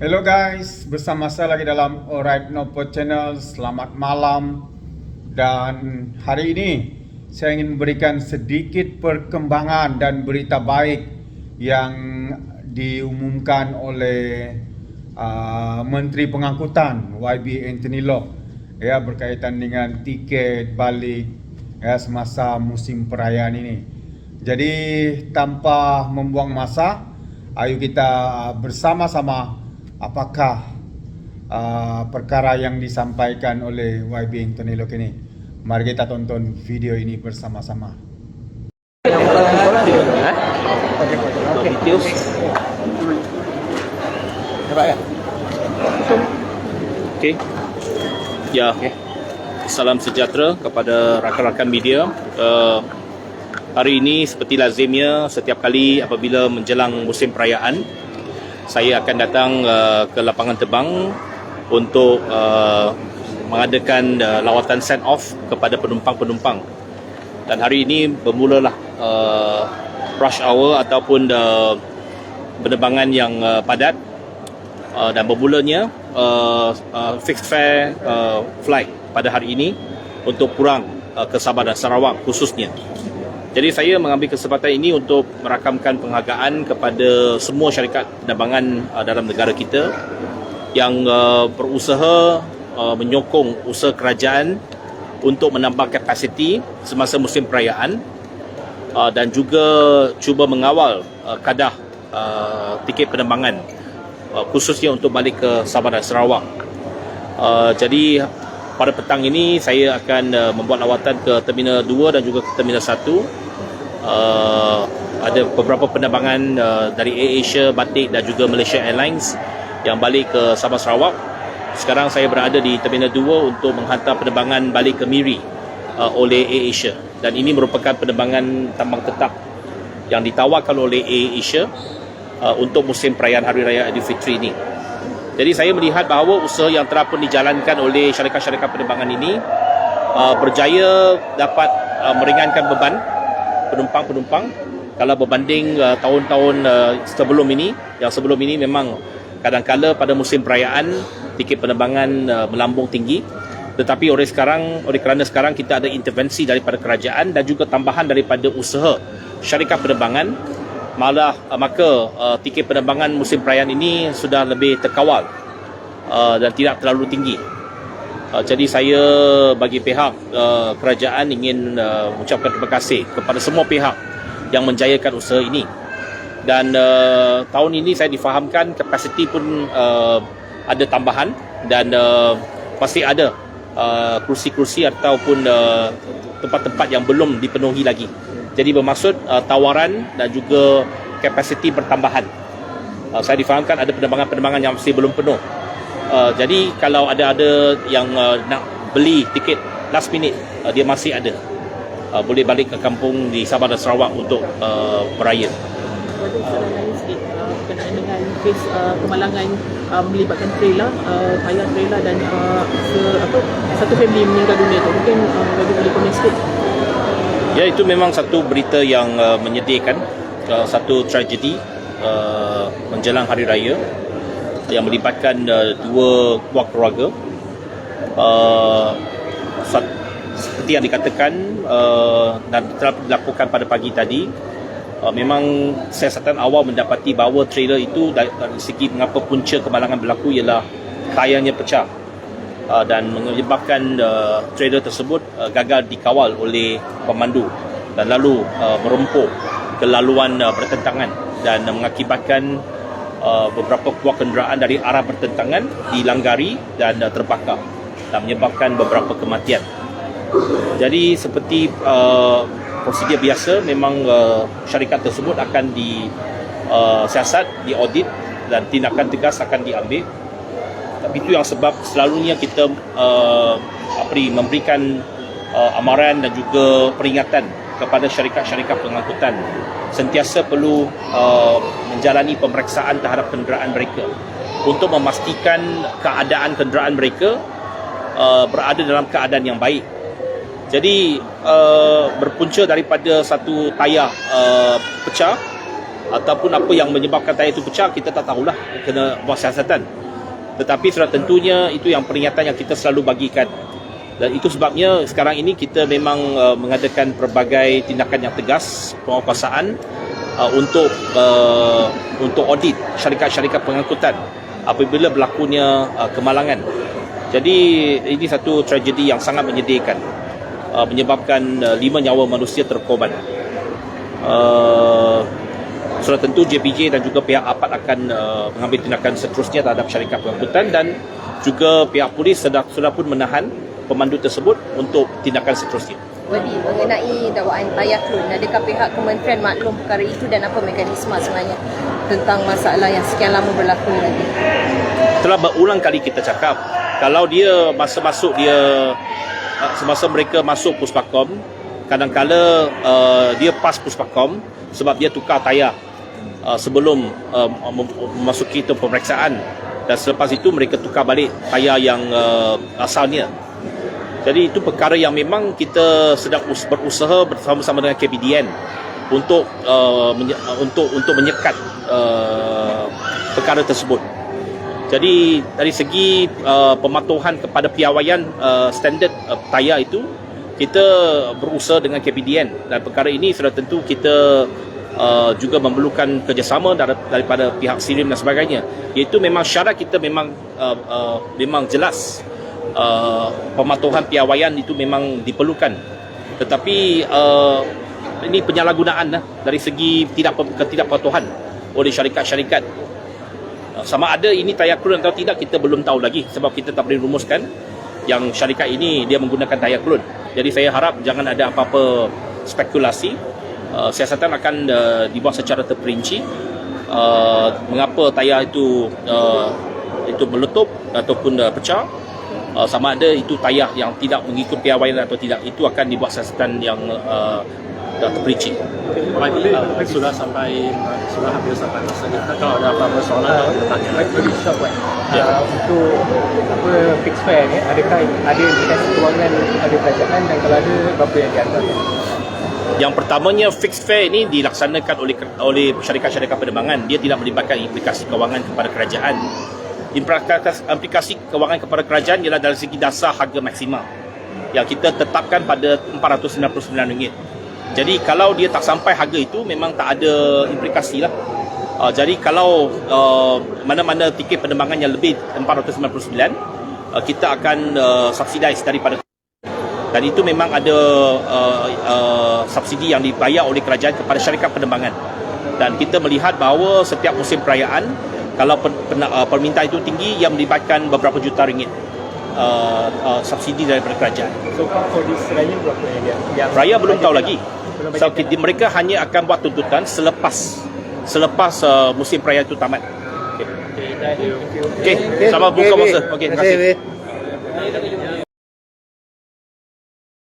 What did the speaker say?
Hello guys, bersama saya lagi dalam Alright Nopo Channel. Selamat malam. Dan hari ini saya ingin memberikan sedikit perkembangan dan berita baik yang diumumkan oleh uh, Menteri Pengangkutan YB Anthony Locke ya berkaitan dengan tiket balik ya semasa musim perayaan ini. Jadi tanpa membuang masa, ayo kita bersama-sama apakah uh, perkara yang disampaikan oleh YB Anthony Locke ini. Mari kita tonton video ini bersama-sama. Okey. Ya. Salam sejahtera kepada rakan-rakan media. Uh, hari ini seperti lazimnya setiap kali apabila menjelang musim perayaan saya akan datang uh, ke lapangan terbang untuk uh, mengadakan uh, lawatan send off kepada penumpang-penumpang. Dan hari ini bermulalah uh, rush hour ataupun uh, penerbangan yang uh, padat uh, dan bermulanya uh, uh, fixed fare uh, flight pada hari ini untuk pulang uh, ke Sabah dan Sarawak khususnya. Jadi saya mengambil kesempatan ini untuk merakamkan penghargaan kepada semua syarikat penerbangan uh, dalam negara kita yang uh, berusaha uh, menyokong usaha kerajaan untuk menambah kapasiti semasa musim perayaan uh, dan juga cuba mengawal uh, kadah uh, tiket penerbangan uh, khususnya untuk balik ke Sabah dan Sarawak. Uh, jadi pada petang ini saya akan uh, membuat lawatan ke Terminal 2 dan juga ke Terminal 1 uh, ada beberapa penerbangan uh, dari AirAsia, Batik dan juga Malaysia Airlines yang balik ke Sabah Sarawak. Sekarang saya berada di Terminal 2 untuk menghantar penerbangan balik ke Miri uh, oleh AirAsia dan ini merupakan penerbangan tambang tetap yang ditawarkan oleh AirAsia uh, untuk musim perayaan Hari Raya Aidilfitri ini. Jadi saya melihat bahawa usaha yang telah pun dijalankan oleh syarikat-syarikat penerbangan ini uh, berjaya dapat uh, meringankan beban penumpang-penumpang. Kalau berbanding uh, tahun-tahun uh, sebelum ini yang sebelum ini memang kadang-kala pada musim perayaan tiket penerbangan uh, melambung tinggi. Tetapi oleh sekarang oleh kerana sekarang kita ada intervensi daripada kerajaan dan juga tambahan daripada usaha syarikat penerbangan malah uh, maka uh, tiket penerbangan musim perayaan ini sudah lebih terkawal uh, dan tidak terlalu tinggi Uh, jadi saya bagi pihak uh, kerajaan ingin uh, mengucapkan terima kasih kepada semua pihak yang menjayakan usaha ini. Dan uh, tahun ini saya difahamkan kapasiti pun uh, ada tambahan dan uh, pasti ada uh, kursi-kursi ataupun uh, tempat-tempat yang belum dipenuhi lagi. Jadi bermaksud uh, tawaran dan juga kapasiti bertambahan. Uh, saya difahamkan ada penerbangan-penerbangan yang masih belum penuh. Uh, jadi kalau ada ada yang uh, nak beli tiket last minute uh, dia masih ada uh, boleh balik ke kampung di Sabah dan Sarawak untuk uh, beraya. Uh, kes uh, kemalangan uh, melibatkan trailer, uh, tayar trailer dan uh, se, apa, satu family meninggal dunia tu. Mungkin uh, bagi boleh komen sikit. Ya itu memang satu berita yang uh, menyedihkan, uh, satu tragedi uh, menjelang hari raya yang melibatkan uh, dua buah keluarga. Uh, sat- seperti yang dikatakan uh, dan telah dilakukan pada pagi tadi, uh, memang siasatan awal mendapati bahawa trailer itu dari, dari segi mengapa punca kemalangan berlaku ialah tayarnya pecah uh, dan menyebabkan uh, trailer tersebut uh, gagal dikawal oleh pemandu dan lalu uh, merempuh ke laluan uh, pertentangan dan uh, mengakibatkan uh, beberapa buah kenderaan dari arah pertentangan dilanggari dan uh, terbakar dan menyebabkan beberapa kematian. Jadi seperti uh, prosedur biasa memang uh, syarikat tersebut akan di uh, siasat, diaudit dan tindakan tegas akan diambil. Tapi itu yang sebab selalunya kita uh, apa ni, memberikan uh, amaran dan juga peringatan kepada syarikat-syarikat pengangkutan. Sentiasa perlu uh, menjalani pemeriksaan terhadap kenderaan mereka untuk memastikan keadaan kenderaan mereka uh, berada dalam keadaan yang baik. Jadi uh, berpunca daripada satu tayar uh, pecah ataupun apa yang menyebabkan tayar itu pecah kita tak tahulah. Kena buat siasatan tetapi sudah tentunya itu yang peringatan yang kita selalu bagikan dan itu sebabnya sekarang ini kita memang uh, mengadakan pelbagai tindakan yang tegas penguasaan uh, untuk uh, untuk audit syarikat-syarikat pengangkutan apabila berlakunya uh, kemalangan. Jadi ini satu tragedi yang sangat menyedihkan uh, menyebabkan uh, lima nyawa manusia terkorban. Uh, sudah tentu JPJ dan juga pihak APAT akan uh, mengambil tindakan seterusnya terhadap syarikat pengangkutan dan juga pihak polis sudah, sudah pun menahan pemandu tersebut untuk tindakan seterusnya. Wadi, mengenai dakwaan Tayaklun, adakah pihak kementerian maklum perkara itu dan apa mekanisme sebenarnya tentang masalah yang sekian lama berlaku nanti? Telah berulang kali kita cakap kalau dia masa masuk dia uh, semasa mereka masuk puspakom kadang-kala uh, dia pas puspakom sebab dia tukar tayar uh, sebelum uh, mem- memasuki itu pemeriksaan. Dan selepas itu mereka tukar balik tayar yang uh, asalnya. Jadi itu perkara yang memang kita sedang us- berusaha bersama-sama dengan KPDN untuk uh, menye- untuk untuk menyekat uh, perkara tersebut. Jadi dari segi uh, pematuhan kepada piawaian uh, standard uh, tayar itu kita berusaha dengan KPDN dan perkara ini sudah tentu kita uh, juga memerlukan kerjasama dar- daripada pihak Sirim dan sebagainya. Iaitu memang syarat kita memang uh, uh, memang jelas uh, pematuhan piawaian itu memang diperlukan. Tetapi uh, ini penyalahgunaan lah dari segi tidak ketidakpatuhan oleh syarikat-syarikat Uh, sama ada ini tayar klon atau tidak kita belum tahu lagi sebab kita tak boleh rumuskan yang syarikat ini dia menggunakan tayar klon. Jadi saya harap jangan ada apa-apa spekulasi. Uh, siasatan akan uh, dibuat secara terperinci uh, mengapa tayar itu uh, itu meletup ataupun uh, pecah. Uh, sama ada itu tayar yang tidak mengikut piawaian atau tidak itu akan dibuat siasatan yang uh, terperinci. Baik, uh, sudah sampai sudah hampir sampai masa kita kalau ada apa-apa soalan kita tanya. Shop kan. Ya. Uh, untuk apa fix fare ni, adakah ada indikasi kewangan ada kerajaan dan kalau ada berapa yang dihantar? Yang pertamanya fixed fare ini dilaksanakan oleh oleh syarikat-syarikat penerbangan. Dia tidak melibatkan implikasi kewangan kepada kerajaan. Implikasi, kewangan kepada kerajaan ialah dari segi dasar harga maksimal yang kita tetapkan pada RM499. Jadi kalau dia tak sampai harga itu memang tak ada implikasi lah. Uh, jadi kalau uh, mana-mana tiket penerbangan yang lebih 499 uh, kita akan uh, subsidize daripada dan itu memang ada uh, uh, subsidi yang dibayar oleh kerajaan kepada syarikat penerbangan dan kita melihat bahawa setiap musim perayaan kalau pen, pen, uh, permintaan itu tinggi yang melibatkan beberapa juta ringgit uh, uh, subsidi daripada kerajaan So for this raya berapa yang dia? Yang Raya belum tahu lagi. Belum So, kita, mereka hanya akan buat tuntutan selepas selepas uh, musim perayaan itu tamat. Okey, okay, sama buka masa. Okey, terima kasih.